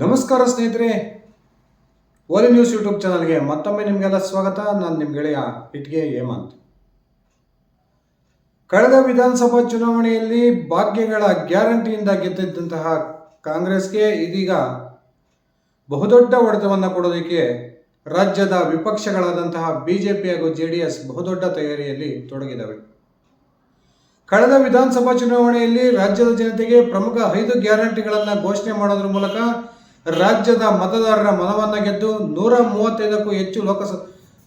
ನಮಸ್ಕಾರ ಸ್ನೇಹಿತರೆ, ಓಲಿ news YouTube ಚಾನಲ್ಗೆ ಮತ್ತೊಮ್ಮೆ ನಿಮಗೆಲ್ಲ ಸ್ವಾಗತ. ನಾನು ನಿಮ್ಮ ಗೆಳೆಯ ಇಟ್ಗೆ ಹೇಮಂತ್. ಕಳೆದ ವಿಧಾನಸಭಾ ಚುನಾವಣೆಯಲ್ಲಿ ಭಾಗ್ಯಗಳ ಗ್ಯಾರಂಟಿಯಿಂದ ಗೆದ್ದಿದ್ದಂತಹ ಕಾಂಗ್ರೆಸ್ಗೆ ಇದೀಗ ಬಹುದೊಡ್ಡ ಹೊಡೆತವನ್ನು ಕೊಡೋದಕ್ಕೆ ರಾಜ್ಯದ ವಿಪಕ್ಷಗಳಾದಂತಹ ಬಿಜೆಪಿ ಹಾಗೂ ಜೆ ಡಿ ಎಸ್ ಬಹುದೊಡ್ಡ ತಯಾರಿಯಲ್ಲಿ ತೊಡಗಿದವೆ ಕಳೆದ ವಿಧಾನಸಭಾ ಚುನಾವಣೆಯಲ್ಲಿ ರಾಜ್ಯದ ಜನತೆಗೆ ಪ್ರಮುಖ ಐದು ಗ್ಯಾರಂಟಿಗಳನ್ನು ಘೋಷಣೆ ಮಾಡೋದ್ರ ಮೂಲಕ ರಾಜ್ಯದ ಮತದಾರರ ಮನವನ್ನು ಗೆದ್ದು ನೂರ ಮೂವತ್ತೈದಕ್ಕೂ ಹೆಚ್ಚು ಲೋಕಸಭಾ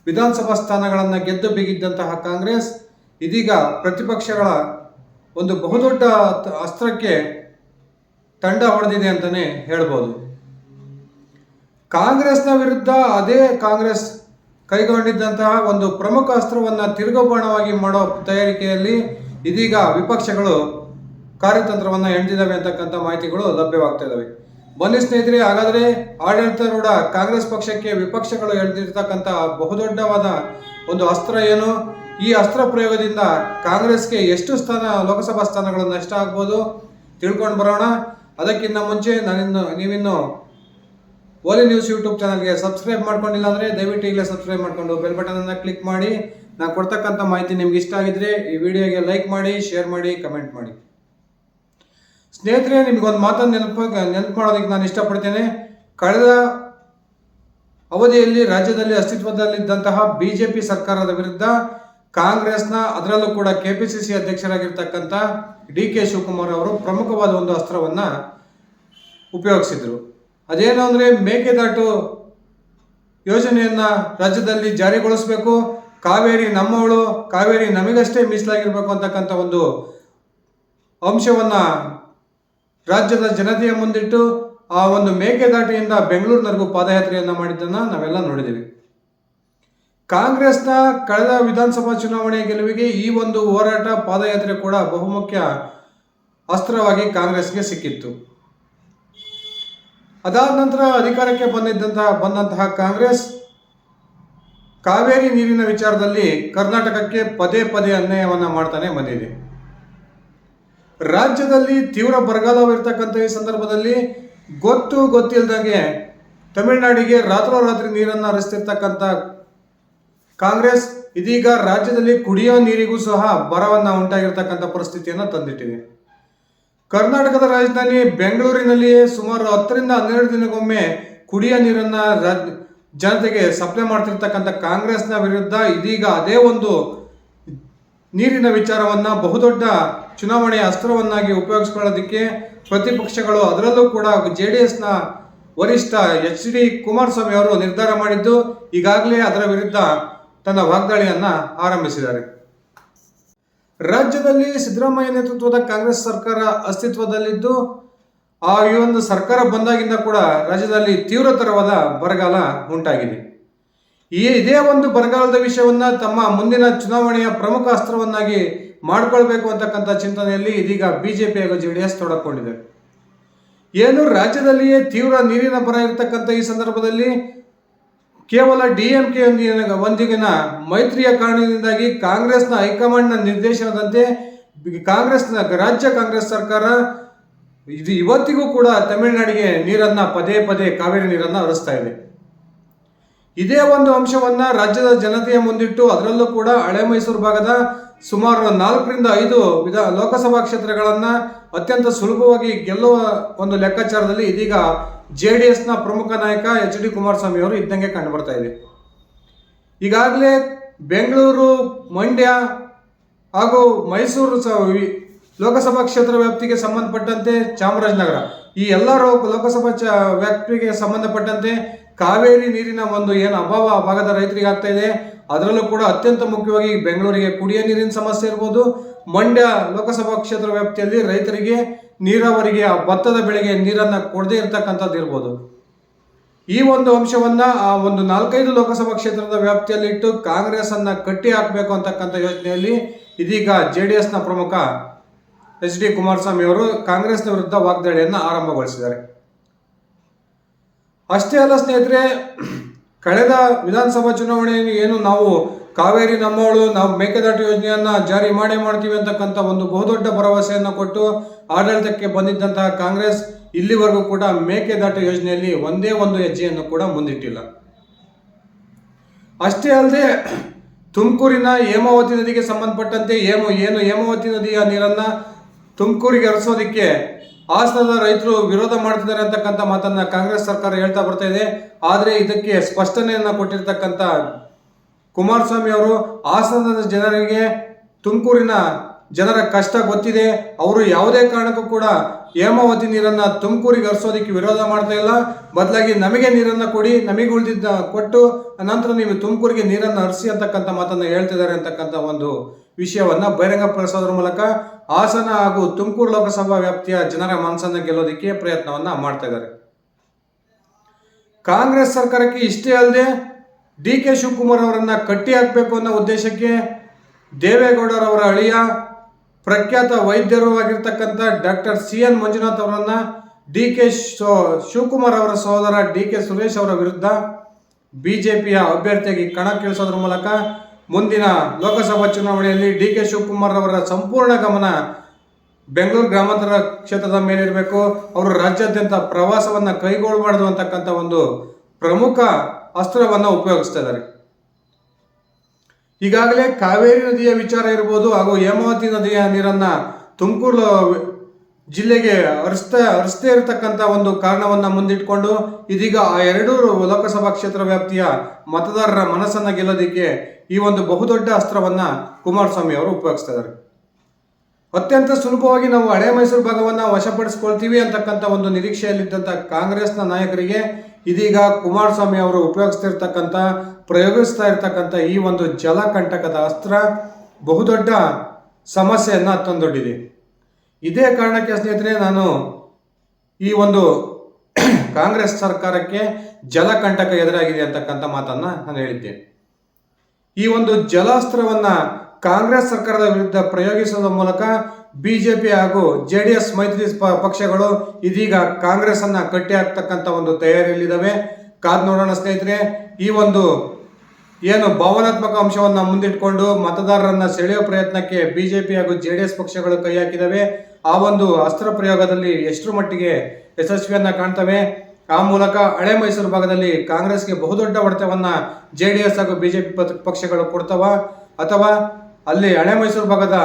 ವಿಧಾನಸಭಾ ಸ್ಥಾನಗಳನ್ನು ಗೆದ್ದು ಬಿಗಿದ್ದಂತಹ ಕಾಂಗ್ರೆಸ್, ಇದೀಗ ಪ್ರತಿಪಕ್ಷಗಳ ಒಂದು ಬಹುದೊಡ್ಡ ಅಸ್ತ್ರಕ್ಕೆ ತಂಡ ಹೊಡೆದಿದೆ ಅಂತಲೇ ಹೇಳ್ಬೋದು. ಕಾಂಗ್ರೆಸ್ನ ವಿರುದ್ಧ ಅದೇ ಕಾಂಗ್ರೆಸ್ ಕೈಗೊಂಡಿದ್ದಂತಹ ಒಂದು ಪ್ರಮುಖ ಅಸ್ತ್ರವನ್ನು ತಿರುಗುಬಾಣವಾಗಿ ಮಾಡೋ ತಯಾರಿಕೆಯಲ್ಲಿ ಇದೀಗ ವಿಪಕ್ಷಗಳು ಕಾರ್ಯತಂತ್ರವನ್ನು ಎಣ್ದಿದ್ದಾವೆ ಅಂತಕ್ಕಂಥ ಮಾಹಿತಿಗಳು ಲಭ್ಯವಾಗ್ತಾ ಇದ್ದಾವೆ ಬನ್ನಿ ಸ್ನೇಹಿತರೆ, ಹಾಗಾದ್ರೆ ಆಡಳಿತಾರೂಢ ಕಾಂಗ್ರೆಸ್ ಪಕ್ಷಕ್ಕೆ ವಿಪಕ್ಷಗಳು ಎಳೆದಿರ್ತಕ್ಕಂಥ ಬಹುದೊಡ್ಡವಾದ ಒಂದು ಅಸ್ತ್ರ ಏನು? ಈ ಅಸ್ತ್ರ ಪ್ರಯೋಗದಿಂದ ಕಾಂಗ್ರೆಸ್ಗೆ ಎಷ್ಟು ಸ್ಥಾನ, ಲೋಕಸಭಾ ಸ್ಥಾನಗಳು ನಷ್ಟ ಆಗ್ಬೋದು? ತಿಳ್ಕೊಂಡು ಬರೋಣ. ಅದಕ್ಕಿಂತ ಮುಂಚೆ ನಾನಿನ್ನು, ನೀವಿನ್ನು ಓಲಿ ನ್ಯೂಸ್ ಯೂಟ್ಯೂಬ್ ಚಾನಲ್ಗೆ ಸಬ್ಸ್ಕ್ರೈಬ್ ಮಾಡ್ಕೊಂಡಿಲ್ಲ ಅಂದರೆ ದಯವಿಟ್ಟು ಈಗಲೇ ಸಬ್ಸ್ಕ್ರೈಬ್ ಮಾಡಿಕೊಂಡು ಬೆಲ್ ಬಟನನ್ನು ಕ್ಲಿಕ್ ಮಾಡಿ. ನಾನು ಕೊಡ್ತಕ್ಕಂಥ ಮಾಹಿತಿ ನಿಮ್ಗೆ ಇಷ್ಟ ಆಗಿದ್ರೆ ಈ ವಿಡಿಯೋಗೆ ಲೈಕ್ ಮಾಡಿ, ಶೇರ್ ಮಾಡಿ, ಕಮೆಂಟ್ ಮಾಡಿ. ಸ್ನೇಹಿತರೆ, ನಿಮಗೊಂದು ಮಾತನ್ನು ನೆನಪು ನೆನಪು ಮಾಡೋದಕ್ಕೆ ನಾನು ಇಷ್ಟಪಡ್ತೇನೆ. ಕಳೆದ ಅವಧಿಯಲ್ಲಿ ರಾಜ್ಯದಲ್ಲಿ ಅಸ್ತಿತ್ವದಲ್ಲಿದ್ದಂತಹ ಬಿ ಜೆ ಪಿ ಸರ್ಕಾರದ ವಿರುದ್ಧ ಕಾಂಗ್ರೆಸ್ನ ಅದರಲ್ಲೂ ಕೂಡ ಕೆ ಪಿ ಸಿ ಸಿ ಅಧ್ಯಕ್ಷರಾಗಿರ್ತಕ್ಕಂಥ ಡಿ ಕೆ ಶಿವಕುಮಾರ್ ಅವರು ಪ್ರಮುಖವಾದ ಒಂದು ಅಸ್ತ್ರವನ್ನು ಉಪಯೋಗಿಸಿದರು. ಅದೇನು ಅಂದರೆ ಮೇಕೆದಾಟು ಯೋಜನೆಯನ್ನು ರಾಜ್ಯದಲ್ಲಿ ಜಾರಿಗೊಳಿಸಬೇಕು. ಕಾವೇರಿ ನಮ್ಮವಳು, ಕಾವೇರಿ ನಮಗಷ್ಟೇ ಮೀಸಲಾಗಿರಬೇಕು ಅಂತಕ್ಕಂಥ ಒಂದು ಅಂಶವನ್ನ ರಾಜ್ಯದ ಜನತೆಯ ಮುಂದಿಟ್ಟು ಆ ಒಂದು ಮೇಕೆದಾಟಿಯಿಂದ ಬೆಂಗಳೂರಿನವರೆಗೂ ಪಾದಯಾತ್ರೆಯನ್ನು ಮಾಡಿದ್ದನ್ನ ನಾವೆಲ್ಲ ನೋಡಿದ್ದೀವಿ. ಕಾಂಗ್ರೆಸ್ನ ಕಳೆದ ವಿಧಾನಸಭಾ ಚುನಾವಣೆಯ ಗೆಲುವಿಗೆ ಈ ಒಂದು ಹೋರಾಟ ಪಾದಯಾತ್ರೆ ಕೂಡ ಬಹುಮುಖ್ಯ ಅಸ್ತ್ರವಾಗಿ ಕಾಂಗ್ರೆಸ್ಗೆ ಸಿಕ್ಕಿತ್ತು. ಅದಾದ ನಂತರ ಅಧಿಕಾರಕ್ಕೆ ಬಂದಿದ್ದಂತಹ ಬಂದಂತಹ ಕಾಂಗ್ರೆಸ್ ಕಾವೇರಿ ನೀರಿನ ವಿಚಾರದಲ್ಲಿ ಕರ್ನಾಟಕಕ್ಕೆ ಪದೇ ಪದೇ ಅನ್ಯಾಯವನ್ನ ಮಾಡ್ತಾನೆ ಬಂದಿದೆ. ರಾಜ್ಯದಲ್ಲಿ ತೀವ್ರ ಬರಗಾಲವಿರ್ತಕ್ಕಂಥ ಈ ಸಂದರ್ಭದಲ್ಲಿ ಗೊತ್ತು ಗೊತ್ತಿಲ್ಲದಂಗೆ ತಮಿಳುನಾಡಿಗೆ ರಾತ್ರೋರಾತ್ರಿ ನೀರನ್ನು ಹರಿಸ್ತಿರ್ತಕ್ಕಂಥ ಕಾಂಗ್ರೆಸ್ ಇದೀಗ ರಾಜ್ಯದಲ್ಲಿ ಕುಡಿಯೋ ನೀರಿಗೂ ಸಹ ಬರವನ್ನ ಉಂಟಾಗಿರ್ತಕ್ಕಂಥ ಪರಿಸ್ಥಿತಿಯನ್ನು ತಂದಿಟ್ಟಿದೆ. ಕರ್ನಾಟಕದ ರಾಜಧಾನಿ ಬೆಂಗಳೂರಿನಲ್ಲಿಯೇ ಸುಮಾರು ಹತ್ತರಿಂದ ಹನ್ನೆರಡು ದಿನಕ್ಕೊಮ್ಮೆ ಕುಡಿಯೋ ನೀರನ್ನ ರಾಜ್ ಜನತೆಗೆ ಸಪ್ಲೈ ಮಾಡ್ತಿರ್ತಕ್ಕಂಥ ಕಾಂಗ್ರೆಸ್ನ ವಿರುದ್ಧ ಇದೀಗ ಅದೇ ಒಂದು ನೀರಿನ ವಿಚಾರವನ್ನ ಬಹುದೊಡ್ಡ ಚುನಾವಣೆಯ ಅಸ್ತ್ರವನ್ನಾಗಿ ಉಪಯೋಗಿಸ್ಕೊಳ್ಳೋದಕ್ಕೆ ಪ್ರತಿಪಕ್ಷಗಳು ಅದರಲ್ಲೂ ಕೂಡ ಜೆ ಡಿ ಎಸ್ನ ವರಿಷ್ಠ ಎಚ್ ಡಿ ಕುಮಾರಸ್ವಾಮಿ ಅವರು ನಿರ್ಧಾರ ಮಾಡಿದ್ದು ಈಗಾಗಲೇ ಅದರ ವಿರುದ್ಧ ತನ್ನ ವಾಗ್ದಾಳಿಯನ್ನು ಆರಂಭಿಸಿದ್ದಾರೆ. ರಾಜ್ಯದಲ್ಲಿ ಸಿದ್ದರಾಮಯ್ಯ ನೇತೃತ್ವದ ಕಾಂಗ್ರೆಸ್ ಸರ್ಕಾರ ಅಸ್ತಿತ್ವದಲ್ಲಿದ್ದು, ಆ ಈ ಒಂದು ಸರ್ಕಾರ ಬಂದಾಗಿಂದ ಕೂಡ ರಾಜ್ಯದಲ್ಲಿ ತೀವ್ರತರವಾದ ಬರಗಾಲ ಉಂಟಾಗಿದೆ. ಈ ಇದೇ ಒಂದು ಬರಗಾಲದ ವಿಷಯವನ್ನ ತಮ್ಮ ಮುಂದಿನ ಚುನಾವಣೆಯ ಪ್ರಮುಖ ಅಸ್ತ್ರವನ್ನಾಗಿ ಮಾಡಿಕೊಳ್ಬೇಕು ಅಂತಕ್ಕಂಥ ಚಿಂತನೆಯಲ್ಲಿ ಇದೀಗ ಬಿಜೆಪಿ ಹಾಗೂ ಜೆ ಡಿ ಎಸ್ ತೊಡಕೊಂಡಿದೆ. ಏನು ರಾಜ್ಯದಲ್ಲಿಯೇ ತೀವ್ರ ನೀರಿನ ಬರ ಇರತಕ್ಕಂಥ ಈ ಸಂದರ್ಭದಲ್ಲಿ ಕೇವಲ ಡಿ ಎಂ ಕೆ ಒಂದಿಗಿನ ಮೈತ್ರಿಯ ಕಾರಣದಿಂದಾಗಿ ಕಾಂಗ್ರೆಸ್ನ ಹೈಕಮಾಂಡ್ನ ನಿರ್ದೇಶನದಂತೆ ಕಾಂಗ್ರೆಸ್ನ ರಾಜ್ಯ ಕಾಂಗ್ರೆಸ್ ಸರ್ಕಾರ ಇದು ಇವತ್ತಿಗೂ ಕೂಡ ತಮಿಳುನಾಡಿಗೆ ನೀರನ್ನ ಪದೇ ಪದೇ ಕಾವೇರಿ ನೀರನ್ನ ಹರಿಸ್ತಾ ಇದೆ. ಇದೇ ಒಂದು ಅಂಶವನ್ನ ರಾಜ್ಯದ ಜನತೆಯ ಮುಂದಿಟ್ಟು ಅದರಲ್ಲೂ ಕೂಡ ಹಳೆ ಮೈಸೂರು ಭಾಗದ ಸುಮಾರು ನಾಲ್ಕರಿಂದ ಐದು ವಿಧ ಲೋಕಸಭಾ ಕ್ಷೇತ್ರಗಳನ್ನ ಅತ್ಯಂತ ಸುಲಭವಾಗಿ ಗೆಲ್ಲುವ ಒಂದು ಲೆಕ್ಕಾಚಾರದಲ್ಲಿ ಇದೀಗ ಜೆ ಡಿ ಎಸ್ನ ಪ್ರಮುಖ ನಾಯಕ ಎಚ್ ಡಿ ಕುಮಾರಸ್ವಾಮಿ ಅವರು ಇದ್ದಂಗೆ ಕಂಡು ಬರ್ತಾ ಇದೆ. ಈಗಾಗಲೇ ಬೆಂಗಳೂರು, ಮಂಡ್ಯ ಹಾಗೂ ಮೈಸೂರು ಲೋಕಸಭಾ ಕ್ಷೇತ್ರ ವ್ಯಾಪ್ತಿಗೆ ಸಂಬಂಧಪಟ್ಟಂತೆ ಚಾಮರಾಜನಗರ ಈ ಎಲ್ಲರೂ ಲೋಕಸಭಾ ವ್ಯಾಪ್ತಿಗೆ ಸಂಬಂಧಪಟ್ಟಂತೆ ಕಾವೇರಿ ನೀರಿನ ಒಂದು ಏನು ಅಭಾವ ಆ ಭಾಗದ ರೈತರಿಗೆ ಆಗ್ತಾ ಇದೆ. ಅದರಲ್ಲೂ ಕೂಡ ಅತ್ಯಂತ ಮುಖ್ಯವಾಗಿ ಬೆಂಗಳೂರಿಗೆ ಕುಡಿಯ ನೀರಿನ ಸಮಸ್ಯೆ ಇರ್ಬೋದು. ಮಂಡ್ಯ ಲೋಕಸಭಾ ಕ್ಷೇತ್ರ ವ್ಯಾಪ್ತಿಯಲ್ಲಿ ರೈತರಿಗೆ ನೀರಾವರಿಗೆ ಆ ಭತ್ತದ ಬೆಳೆಗೆ ನೀರನ್ನ ಕೊಡದೇ ಇರತಕ್ಕಂಥದ್ದು ಇರ್ಬೋದು. ಈ ಒಂದು ಅಂಶವನ್ನ ಆ ಒಂದು ನಾಲ್ಕೈದು ಲೋಕಸಭಾ ಕ್ಷೇತ್ರದ ವ್ಯಾಪ್ತಿಯಲ್ಲಿಟ್ಟು ಕಾಂಗ್ರೆಸ್ ಅನ್ನ ಕಟ್ಟಿ ಹಾಕಬೇಕು ಅಂತಕ್ಕಂಥ ಯೋಚನೆಯಲ್ಲಿ ಇದೀಗ ಜೆ ಡಿ ಎಸ್ನ ಪ್ರಮುಖ ಎಚ್ ಡಿ ಕುಮಾರಸ್ವಾಮಿ ಅವರು ಕಾಂಗ್ರೆಸ್ನ ವಿರುದ್ಧ ವಾಗ್ದಾಳಿಯನ್ನು ಆರಂಭಗೊಳಿಸಿದ್ದಾರೆ. ಅಷ್ಟೇ ಅಲ್ಲ ಸ್ನೇಹಿತರೆ, ಕಳೆದ ವಿಧಾನಸಭಾ ಚುನಾವಣೆಯಲ್ಲಿ ಏನು ನಾವು ಕಾವೇರಿ ನಮ್ಮವಳು ನಾವು ಮೇಕೆದಾಟು ಯೋಜನೆಯನ್ನ ಜಾರಿ ಮಾಡೇ ಮಾಡ್ತೀವಿ ಅಂತಕ್ಕಂಥ ಒಂದು ಬಹುದೊಡ್ಡ ಭರವಸೆಯನ್ನು ಕೊಟ್ಟು ಆಡಳಿತಕ್ಕೆ ಬಂದಿದ್ದಂತಹ ಕಾಂಗ್ರೆಸ್ ಇಲ್ಲಿವರೆಗೂ ಕೂಡ ಮೇಕೆದಾಟು ಯೋಜನೆಯಲ್ಲಿ ಒಂದೇ ಒಂದು ಹೆಜ್ಜೆಯನ್ನು ಕೂಡ ಮುಂದಿಟ್ಟಿಲ್ಲ. ಅಷ್ಟೇ ಅಲ್ಲದೆ, ತುಮಕೂರಿನ ಹೇಮಾವತಿ ನದಿಗೆ ಸಂಬಂಧಪಟ್ಟಂತೆ ಹೇಮ, ಏನು ಹೇಮಾವತಿ ನದಿಯ ನೀರನ್ನ ತುಮಕೂರಿಗೆ ಹರಿಸೋದಕ್ಕೆ ಹಾಸನದ ರೈತರು ವಿರೋಧ ಮಾಡ್ತಿದ್ದಾರೆ ಅಂತಕ್ಕಂಥ ಮಾತನ್ನ ಕಾಂಗ್ರೆಸ್ ಸರ್ಕಾರ ಹೇಳ್ತಾ ಬರ್ತಾ ಇದೆ. ಆದರೆ ಇದಕ್ಕೆ ಸ್ಪಷ್ಟನೆಯನ್ನು ಕೊಟ್ಟಿರ್ತಕ್ಕಂಥ ಕುಮಾರಸ್ವಾಮಿ ಅವರು ಹಾಸನದ ಜನರಿಗೆ ತುಮಕೂರಿನ ಜನರ ಕಷ್ಟ ಗೊತ್ತಿದೆ. ಅವರು ಯಾವುದೇ ಕಾರಣಕ್ಕೂ ಕೂಡ ಹೇಮಾವತಿ ನೀರನ್ನ ತುಮಕೂರಿಗೆ ಹರಿಸೋದಕ್ಕೆ ವಿರೋಧ ಮಾಡ್ತಾ ಇಲ್ಲ. ಬದಲಾಗಿ ನಮಗೆ ನೀರನ್ನ ಕೊಡಿ, ನಮಗೆ ಉಳಿದಿದ್ದ ಕೊಟ್ಟು ನಂತರ ನೀವು ತುಮಕೂರಿಗೆ ನೀರನ್ನು ಹರಿಸಿ ಅಂತಕ್ಕಂಥ ಮಾತನ್ನು ಹೇಳ್ತಿದ್ದಾರೆ ಅಂತಕ್ಕಂಥ ಒಂದು ವಿಷಯವನ್ನ ಬಹಿರಂಗಪಡಿಸೋದ್ರ ಮೂಲಕ ಹಾಸನ ಹಾಗೂ ತುಮಕೂರು ಲೋಕಸಭಾ ವ್ಯಾಪ್ತಿಯ ಜನರ ಮನಸ್ಸನ್ನು ಗೆಲ್ಲೋದಕ್ಕೆ ಪ್ರಯತ್ನವನ್ನ ಮಾಡ್ತಾ ಇದ್ದಾರೆ. ಕಾಂಗ್ರೆಸ್ ಸರ್ಕಾರಕ್ಕೆ ಇಷ್ಟೇ ಅಲ್ಲದೆ ಡಿ ಕೆ ಶಿವಕುಮಾರ್ ಅವರನ್ನು ಕಟ್ಟಿ ಹಾಕಬೇಕು ಅನ್ನೋ ಉದ್ದೇಶಕ್ಕೆ ದೇವೇಗೌಡರವರ ಅಳಿಯ ಪ್ರಖ್ಯಾತ ವೈದ್ಯರು ಆಗಿರ್ತಕ್ಕಂಥ ಡಾಕ್ಟರ್ ಸಿ ಎನ್ ಮಂಜುನಾಥ್ ಅವರನ್ನು ಡಿ ಕೆ ಶಿವಕುಮಾರ್ ಅವರ ಸಹೋದರ ಡಿ ಕೆ ಸುರೇಶ್ ಅವರ ವಿರುದ್ಧ ಬಿಜೆಪಿಯ ಅಭ್ಯರ್ಥಿಯಾಗಿ ಕಣಕ್ಕಿಳಿಸೋದ್ರ ಮೂಲಕ ಮುಂದಿನ ಲೋಕಸಭಾ ಚುನಾವಣೆಯಲ್ಲಿ ಡಿ ಕೆ ಶಿವಕುಮಾರ್ ಅವರ ಸಂಪೂರ್ಣ ಗಮನ ಬೆಂಗಳೂರು ಗ್ರಾಮಾಂತರ ಕ್ಷೇತ್ರದ ಮೇಲಿರಬೇಕು ಅವರು ರಾಜ್ಯಾದ್ಯಂತ ಪ್ರವಾಸವನ್ನ ಕೈಗೊಳ್ಳಬಾರ್ದು ಅಂತಕ್ಕಂಥ ಒಂದು ಪ್ರಮುಖ ಅಸ್ತ್ರವನ್ನ ಉಪಯೋಗಿಸ್ತಾ ಇದ್ದಾರೆ. ಈಗಾಗಲೇ ಕಾವೇರಿ ನದಿಯ ವಿಚಾರ ಇರ್ಬೋದು ಹಾಗೂ ಹೇಮಾವತಿ ನದಿಯ ನೀರನ್ನ ತುಮಕೂರು ಜಿಲ್ಲೆಗೆ ಹರಿಸ್ತಾ ಹರಿಸ್ತೇ ಇರತಕ್ಕಂಥ ಒಂದು ಕಾರಣವನ್ನ ಮುಂದಿಟ್ಕೊಂಡು ಇದೀಗ ಆ ಎರಡೂ ಲೋಕಸಭಾ ಕ್ಷೇತ್ರ ವ್ಯಾಪ್ತಿಯ ಮತದಾರರ ಮನಸ್ಸನ್ನ ಗೆಲ್ಲೋದಿಕ್ಕೆ ಈ ಒಂದು ಬಹುದೊಡ್ಡ ಅಸ್ತ್ರವನ್ನ ಕುಮಾರಸ್ವಾಮಿ ಅವರು ಉಪಯೋಗಿಸ್ತಾ ಇದ್ದಾರೆ. ಅತ್ಯಂತ ಸುಲಭವಾಗಿ ನಾವು ಹಳೆ ಮೈಸೂರು ಭಾಗವನ್ನು ವಶಪಡಿಸ್ಕೊಳ್ತೀವಿ ಅಂತಕ್ಕಂಥ ಒಂದು ನಿರೀಕ್ಷೆಯಲ್ಲಿದ್ದಂಥ ಕಾಂಗ್ರೆಸ್ನ ನಾಯಕರಿಗೆ ಇದೀಗ ಕುಮಾರಸ್ವಾಮಿ ಅವರು ಉಪಯೋಗಿಸ್ತಿರ್ತಕ್ಕಂಥ, ಪ್ರಯೋಗಿಸ್ತಾ ಇರ್ತಕ್ಕಂಥ ಈ ಒಂದು ಜಲಕಂಟಕದ ಅಸ್ತ್ರ ಬಹುದೊಡ್ಡ ಸಮಸ್ಯೆಯನ್ನು ತಂದೊಡ್ಡಿದೆ. ಇದೇ ಕಾರಣಕ್ಕೆ ಸ್ನೇಹಿತರೆ ನಾನು ಈ ಒಂದು ಕಾಂಗ್ರೆಸ್ ಸರ್ಕಾರಕ್ಕೆ ಜಲಕಂಟಕ ಎದುರಾಗಿದೆ ಅಂತಕ್ಕಂಥ ಮಾತನ್ನ ನಾನು ಹೇಳಿದ್ದೇನೆ. ಈ ಒಂದು ಜಲಾಸ್ತ್ರವನ್ನ ಕಾಂಗ್ರೆಸ್ ಸರ್ಕಾರದ ವಿರುದ್ಧ ಪ್ರಯೋಗಿಸುವ ಮೂಲಕ ಬಿಜೆಪಿ ಹಾಗೂ ಜೆ ಡಿ ಎಸ್ ಮೈತ್ರಿ ಪಕ್ಷಗಳು ಇದೀಗ ಕಾಂಗ್ರೆಸ್ ಅನ್ನ ಕಟ್ಟಿ ಹಾಕ್ತಕ್ಕಂಥ ಒಂದು ತಯಾರಿಯಲ್ಲಿದ್ದಾವೆ. ಕಾದ್ ನೋಡೋಣ ಸ್ನೇಹಿತರೆ, ಈ ಒಂದು ಏನು ಭಾವನಾತ್ಮಕ ಅಂಶವನ್ನ ಮುಂದಿಟ್ಕೊಂಡು ಮತದಾರರನ್ನ ಸೆಳೆಯೋ ಪ್ರಯತ್ನಕ್ಕೆ ಬಿಜೆಪಿ ಹಾಗೂ ಜೆ ಡಿ ಎಸ್ ಪಕ್ಷಗಳು ಕೈ ಹಾಕಿದವೆ ಆ ಒಂದು ಅಸ್ತ್ರ ಪ್ರಯೋಗದಲ್ಲಿ ಎಷ್ಟರ ಮಟ್ಟಿಗೆ ಯಶಸ್ವಿಯನ್ನ ಕಾಣ್ತವೆ? ಆ ಮೂಲಕ ಹಳೆ ಮೈಸೂರು ಭಾಗದಲ್ಲಿ ಕಾಂಗ್ರೆಸ್ಗೆ ಬಹುದೊಡ್ಡ ಹೊಡೆತವನ್ನ ಜೆ ಡಿ ಎಸ್ ಹಾಗೂ ಬಿಜೆಪಿ ಪಕ್ಷಗಳು ಕೊಡ್ತವ? ಅಥವಾ ಅಲ್ಲಿ ಹಳೆ ಮೈಸೂರು ಭಾಗದ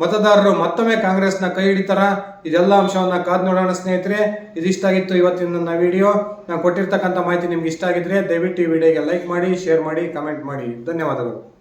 ಮತದಾರರು ಮತ್ತೊಮ್ಮೆ ಕಾಂಗ್ರೆಸ್ನ ಕೈ ಹಿಡಿತಾರ? ಇದೆಲ್ಲ ಅಂಶವನ್ನ ಕಾದ್ ನೋಡೋಣ ಸ್ನೇಹಿತರೆ. ಇದಿಷ್ಟಾಗಿತ್ತು ಇವತ್ತಿನ ನನ್ನ ವಿಡಿಯೋ. ನಾನು ಕೊಟ್ಟಿರ್ತಕ್ಕಂಥ ಮಾಹಿತಿ ನಿಮ್ಗೆ ಇಷ್ಟ ಆಗಿದ್ರೆ ದಯವಿಟ್ಟು ಈ ವಿಡಿಯೋಗೆ ಲೈಕ್ ಮಾಡಿ, ಶೇರ್ ಮಾಡಿ, ಕಮೆಂಟ್ ಮಾಡಿ. ಧನ್ಯವಾದಗಳು.